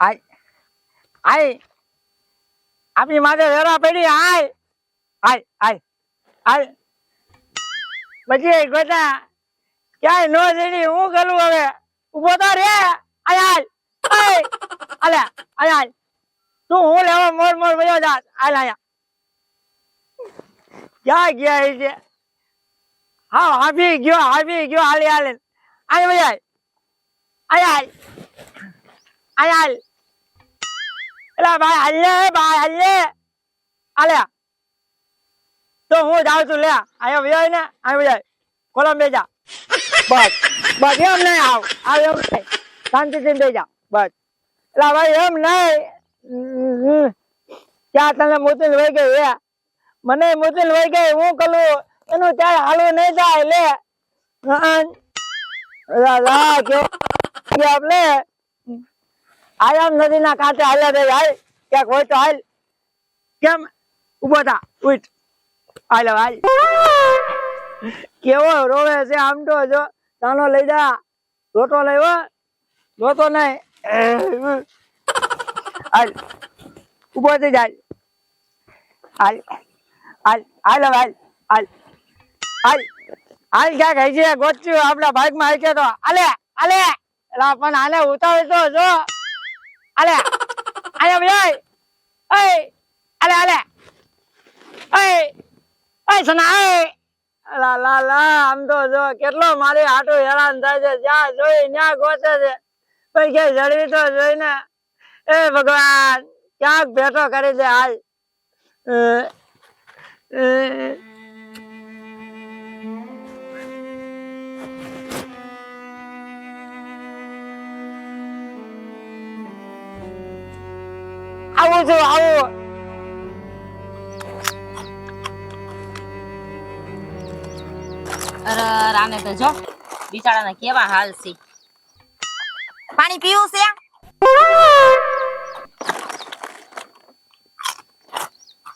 આય આય. આપી માથે વેરા પડી, આય. આય આય આય. પછી ગોતા. ક્યાંય નો જડી હું કરું હવે? ઊભો તો રે. આય આય. આય. આય આય. તું હું લેવા મોર મોર વયો જા આય આયા. ક્યાં ગયા છે હા, હાફી ગયો હાફી ગયો. હાલી હાલે આય વયો આય આય. આય આય. એલા ભાઈ હાલે ભાઈ હાલે આલ્યા તો હું જાઉં છું, લે. આયો વયો ને વયો કોલમ બેજા બસ. બસ, એમ નહીં આવ. આવ એમ નહીં. શાંતિથી બેજા બસ. એટલે ભાઈ, એમ નહીં. ત્યાં તને મોતીલ વહી ગઈ હે મને મોતીલ વહી ગઈ, હું કલું? એનું ત્યાં હાલવું નહીં થાય લા. આપણે આયામ નદીના કાંઠે હાલ્યા રે હાલ ક્યાંક હોય તો હાલ. કેમ? ઊભો થા. ઉઠ. હાલ હાલ. કેવો રોવે છે આમ તો જો. તાનો લઈ જા. લોટો લઈ લોટો નહીં. હાલ. ઊભો થઈ જાય હાલ. હાલ. હાલ હાલ. હાલ. હાલ. હાલ ક્યાંક છે ગોચ્યું આપણા આવી છે તો. આલે એલા પણ આને ઉતાવળ તો જો. આલે આલે ભાઈ ઓય આલે આલે ઓય ઓય સના ઓય લા લા લા આમ તો જો કેટલો મારી આટો હેરાન થાય છે. જ્યાં જોઈ, ત્યાં ગોચે છે. પણ ક્યાંય જડવી તો જોઈને. એ ભગવાન, ક્યાંક ભેટો કરી દે હાલ. આવું છું આવું. અરે રાને તો જો બિચારાના કેવા હાલ છે. પાણી પીવું છે?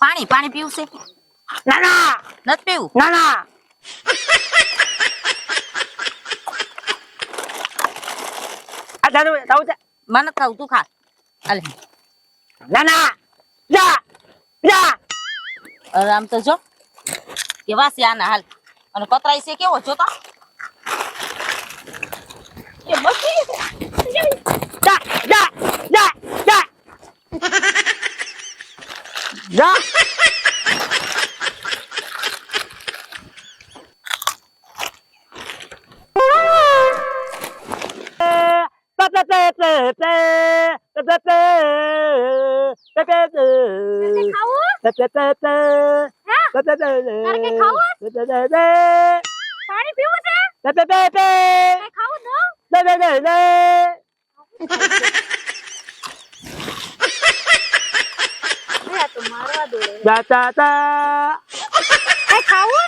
પાણી પાણી પીવું છે? ના ના. નથી પીવું? ના ના. આ મને કહું તું ખા. અલે ના ના જા જા. અરે આમ તો જો. કેવા છે આના હાલ. અને કતરાઈ છે કેવો જો તો એ બસી જા જા જા જા. જા. પાણી પીવું છે? ખાવું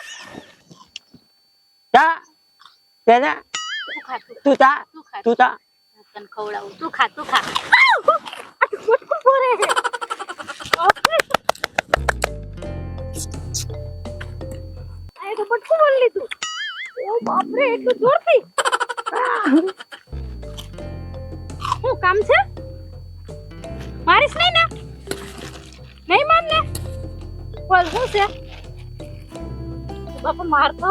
તો ખા તું. ખા તું. ખા એટલું જોરથી. શું કામ છે? મારીશ નહીં ને? નહીં માર ને બોલ, શું છે? બાપા મારતો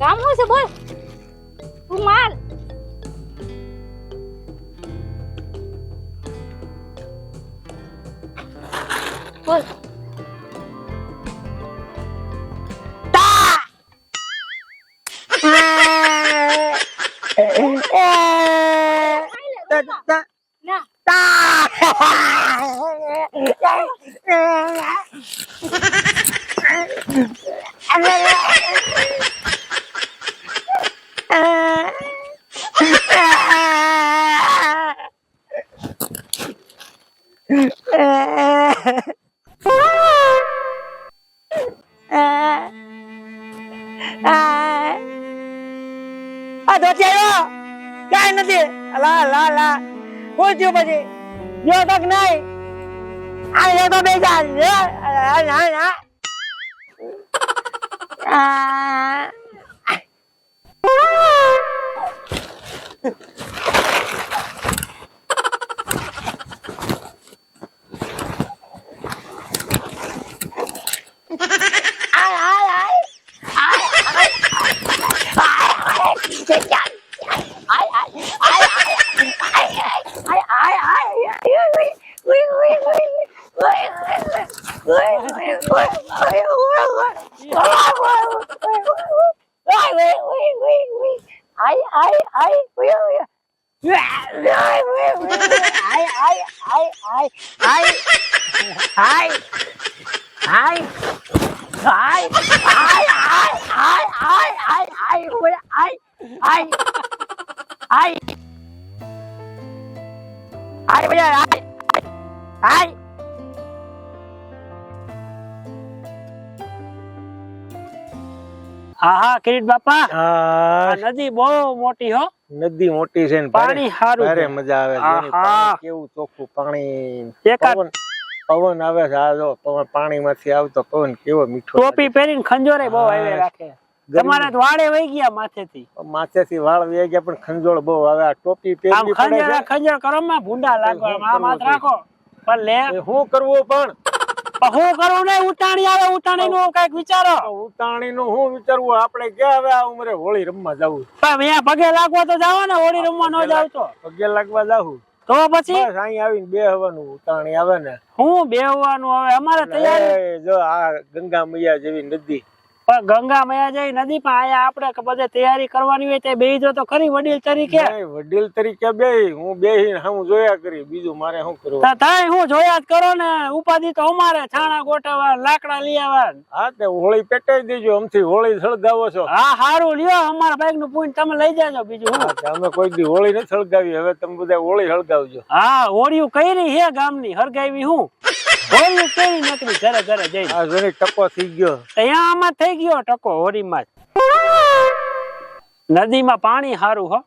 કામ શું છે? બોલ. તું માર. બોલ. આ ધોતી આવ્યો કાંઈ નથી લા લા લા હું થયું પછી જો તક નહીં 啊，你都没感觉，啊啊啊啊！啊，哎，哇！哎哎哎！哎哎哎！哎哎哎！哎呀！આ લે તો બેજા લે આ ના ના આ હા હા કિરીટ બાપા. આ આ નદી બહુ મોટી હો. નદી મોટી છે ને પાણી સારું ભારે મજા આવે. પાણી કેવું ચોખ્ખું પાણી. એકાદ પવન આવે છે. આ જો પવન પાણીમાંથી આવતો પવન કેવો મીઠો ટોપી પહેરીને ખંજોરે બહુ આવે રાખે. તમારા તો વાળે વહી ગયા માથેથી. લાગે. માથેથી વાળ વહી ગયા પણ ખંજોળ બહુ આવે. આ ટોપી પહેરી ખંજોળ ખંજોર કરો માં ભૂંડા લાગવા શું માથ રાખો. પણ લે. શું કરવું પણ પણ? હું કરું ને ઉતાણી આવે ઉતાણી નું કંઈક વિચારો. ઉતાણી નું હું વિચારવું આપણે ક્યાં હવે આ ઉમરે હોળી રમવા જવું? પણ અહીંયા પગે લાગવા તો જાવ ને હોળી રમવા ન જાવ તો પગે લાગવા જાવું તો પછી? અહીં આવીને બે હવાનું ઉતાણી આવે ને. હું બેહવાનું હવે અમારે તૈયારી જો આ ગંગા મૈયા જેવી નદી પણ ગંગા મયા જઈ નદી આયા આપણે બધે તૈયારી કરવાની હોય તે બેહી જો તો ખરી વડીલ તરીકે. વડીલ તરીકે બે હું બે હું જોયા કરી. બીજું મારે શું કરવું? તાય હું જોયા જ કરો ને ઉપાધિ તો અમારે છાણા ગોઠવવા લાકડા લઈ આવવા. હા તે હોળી પેટાઈ દેજો અમથી હોળી સળગાવો છો. હા હારું લ્યો અમારા બાઈકનું પૂન તમે લઈ જાજો બીજું હું. અમે કોઈ દી હોળી નથી સળગાવી હવે તમે બધા હોળી સળગાવજો. હા હોળીયું કઈ રહી હે ગામની હરગાવી હું. હોળી કઈ નકરી ઘરે ઘરે જઈ આ જોની ટકો થઈ ગયો. ત્યાં આમાં થઈ ગયો ટકો હોરીમાં નદીમાં પાણી સારું હો.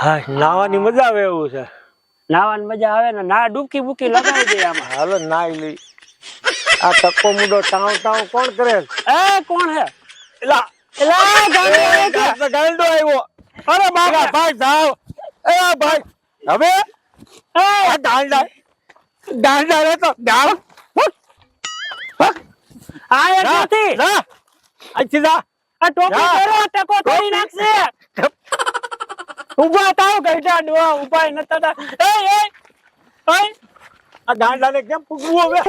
હા નાવાની મજા આવે એવું છે. નાવાની મજા આવે ને ના ડૂબકી બુકી લગાવી દે આમાં. હાલો નાઈ લઈ. આ ટકો મુડો ટાવ ટાવ કોણ કરે? એ કોણ હે? એલા એલા ગાંડો ગાંડો આવ્યો. અરે બાબા ભાઈ જાવ એ ભાઈ હવે? એ. ગાંડા. ગાંડા રે તો ગાવ આ એક નથી. જા. અહીંથી જા. આ ટોપી. પહેરો ટકો તોડી નાખશે. ઊભા થાવ એ એ ઓય આ ગાંડાને કેમ પૂગવું હવે?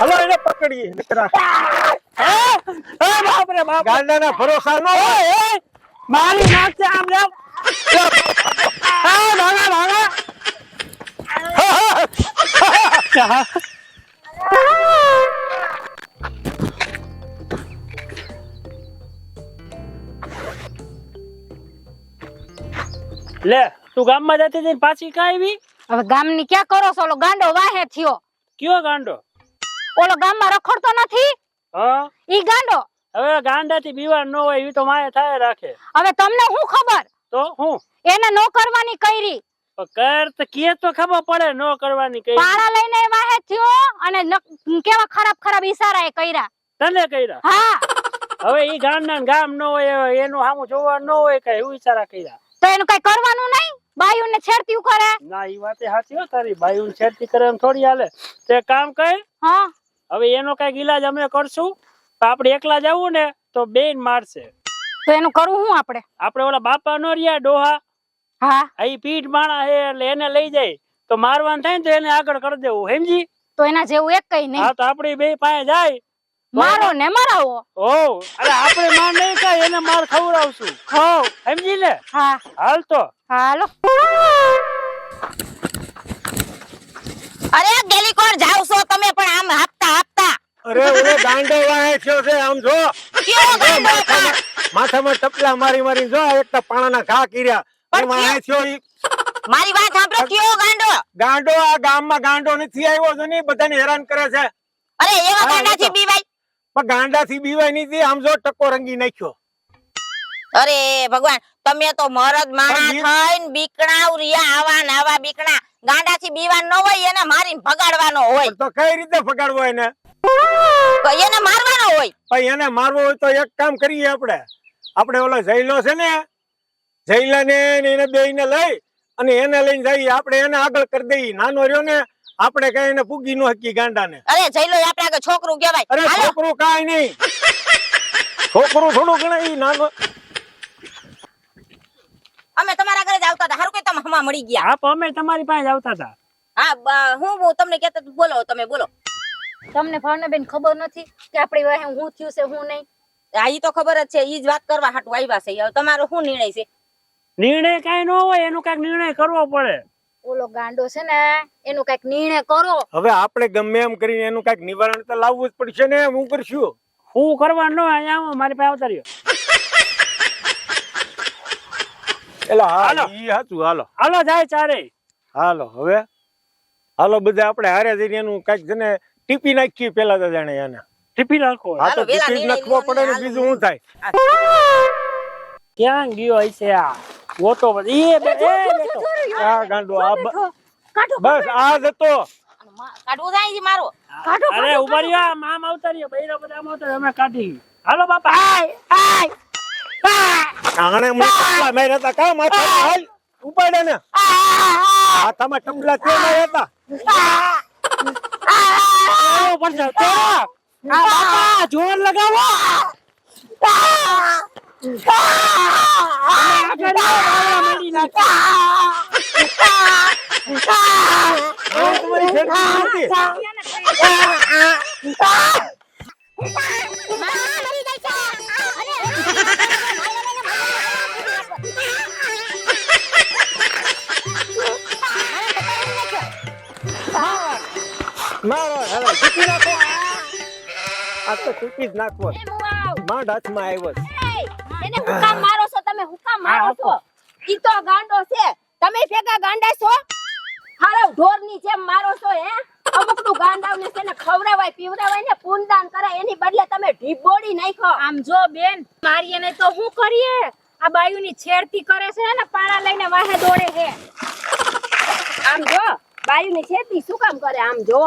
હલો એને પકડીએ નકરા. એ બાપ રે બાપ ગાંડાના ભરોસા નો એ એ. મારી નાખશે આમ આ ભાગા ભાગા. લે તું ગામમાં જતી હતી પાછી કાં આવી? હવે ગામની ક્યાં કરો છો? ઓલો ગાંડો વાહે થયો. કયો ગાંડો? ઓલો ગામમાં રખડતો નથી? હા. ઈ ગાંડો? હવે ગાંડાથી બીમાર ન હોય એ તો માય થાય રાખે. હવે તમને શું ખબર? તો હું? એને નો કરવાની કઈરી કર તો કે તો ખબર પડે નો કરવાની કઈ પાળા લઈને વાહે થયો અને કેવા ખરાબ ખરાબ ઈશારા એ કર્યા. તને કર્યા? હા. હવે ઈ ગામના ને ગામ નો હોય એનું સામું જોવા ન હોય કઈ એવું ઈશારા કર્યા. તો એનું કઈ કરવાનું નહીં? બાયું ને છેડતી કરે ના ઈ વાત સાચી હો તારી. બાયું છેડતી કરે એમ થોડી હાલે. તે કામ કર હા. હવે એનો કંઈક ઈલાજ અમે કરશું. તો આપણે એકલા જવું ને તો બેન મારશે. તો એનું કરવું હું આપણે? આપણે ઓલા બાપા નો રહ્યા ડોહા? હા. અહીં પીઠ માણા હે એટલે એને લઈ જાય. તો મારવાનું થાય ને તો એને આગળ કરી દેવું. સમજી? તો એના જેવું એક કઈ નહીં. હા તો આપડી બે પાસે જાય. મારો ને મરાવો. ઓ અરે આપણે માર નહીં ખાય એને માર ખવડાવશું. ખાવ સમજી ને હા. હાલ તો. હાલો. અરે ગેલીકોર જાવ છો તમે પણ આમ હાપતા હાપતા. અરે ઓરે ગાંડો વાહે થયો છે આમ જો. કેવો ગાંડો માથામાં ટપલા મારી મારી જો એક તો પાણાના ઘા કર્યા. પણ વાહે થયો ઈ. મારી વાત સાંભળો કયો ગાંડો? ગાંડો આ ગામમાં ગાંડો નથી આવ્યો જો ને બધાને હેરાન કરે છે. અરે એવા ગાંડા થી બી બીવાય પણ ગાંડાથી બીવાય આમ જો ટકો રંગી નાખ્યો. અરે ભગવાન તમે તો મરદ માણા થઈને બીકણાવ રિયા આવા ને આવા બીકણા. ગાંડાથી બીવાન ન હોય એને મારીને ભગાડવાનો હોય. તો કઈ રીતે ફગાડવો એને? એને મારવાનો હોય. ભાઈ એને મારવો હોય તો એક કામ કરીએ આપણે. આપણે ઓલો જૈલો છે ને જૈલાને ને એને બેયને લઈ અને એને લઈને જઈએ આપણે એને આગળ કરી દઈએ. નાનો રહ્યો ને આપણે કઈ એને પૂગી નો હકી ગાંડાને. અરે જઈલો આપણે આગળ છોકરું કહેવાય. અરે છોકરું કાંઈ નહીં. છોકરું થોડું ગણાય ઈ નાનો. અમે તમારા ઘરે જ આવતા હતા. હારું કે તમે હમા મળી ગયા? આપ અમે તમારી પાસે જ આવતા હતા. હા હું હું તમને કહેતા બોલો તમે બોલો. તમને ભાવનાબેન ખબર નથી કે આપણી વાહે હું થયું છે હું નહીં? આ ઈ તો ખબર જ છે. ઈ જ વાત કરવા હાટુ આવ્યા છે. તમારો શું નિર્ણય છે? નિર્ણય કઈ ન હોય એનો કાંઈક નિર્ણય કરવો પડે. ઓલો ગાંડો છે ને એનું કંઈક નિર્ણય કરો. હવે આપણે ગમે એમ કરીને એનું કંઈક નિવારણ તો લાવવું જ પડશે ને હું કરશું? હું કરવાનો અહીંયા મારી પાસે આવતા રહ્યો. એટલે હાલો. ઈ સાચું હાલો. હાલો જાય ચારે. હાલો હવે? હાલો બધા આપણે હારે જઈને એનું કંઈક જને ટીપી નાખીએ પેલા તો જાણે એને. ટીપી નાખો. હા તો ટીપી નાખવો પડે ને બીજું શું થાય? ક્યાં ગયો હશે આ? ગોતો એ બે એ બેઠો. આ ગાંડો આ કાઢો બસ આ જતો કાઢવું જાય છે મારો. કાઢો અરે ઊભા રહ્યો. મામ આવતા રહ્યો. બૈરા બધા આમ આવતા અમે કાઢી. હાલો બાપા. આય આય આણે મને કપલા માર્યા હતા. કા માથા હાલ ઉપાડે ને. હાથામાં ટપલા તે માર્યા હતા? પડશે ચલો. આ બાપા જોર લગાવો. મારો હવે ચૂકી નાખો આ તો નાખવો માંડ હાથમાં આવ્યો છે. એને હુકામ મારો છો તમે હુકામ મારો છો. ઈ તો ગાંડો છે. તમે ભેગા ગાંડા છો? હારો ઢોરની જેમ મારો છો હે? અમુકનું ગાંડાવને છે ને ખવડાવાય પીવડાવાય ને પૂનદાન કરે એની બદલે તમે ઢીબોડી નાખો આમ જો બેન મારીએ ને તો શું કરીએ? આ બાયુની છેડતી કરે છે ને પાણા લઈને વાહે દોડે છે. આમ જો બાયુની છેડતી શું કામ કરે? આમ જો.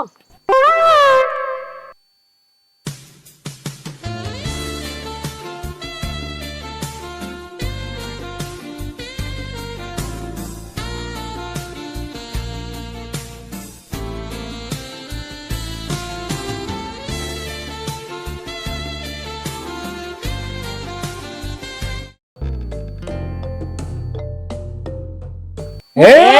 હે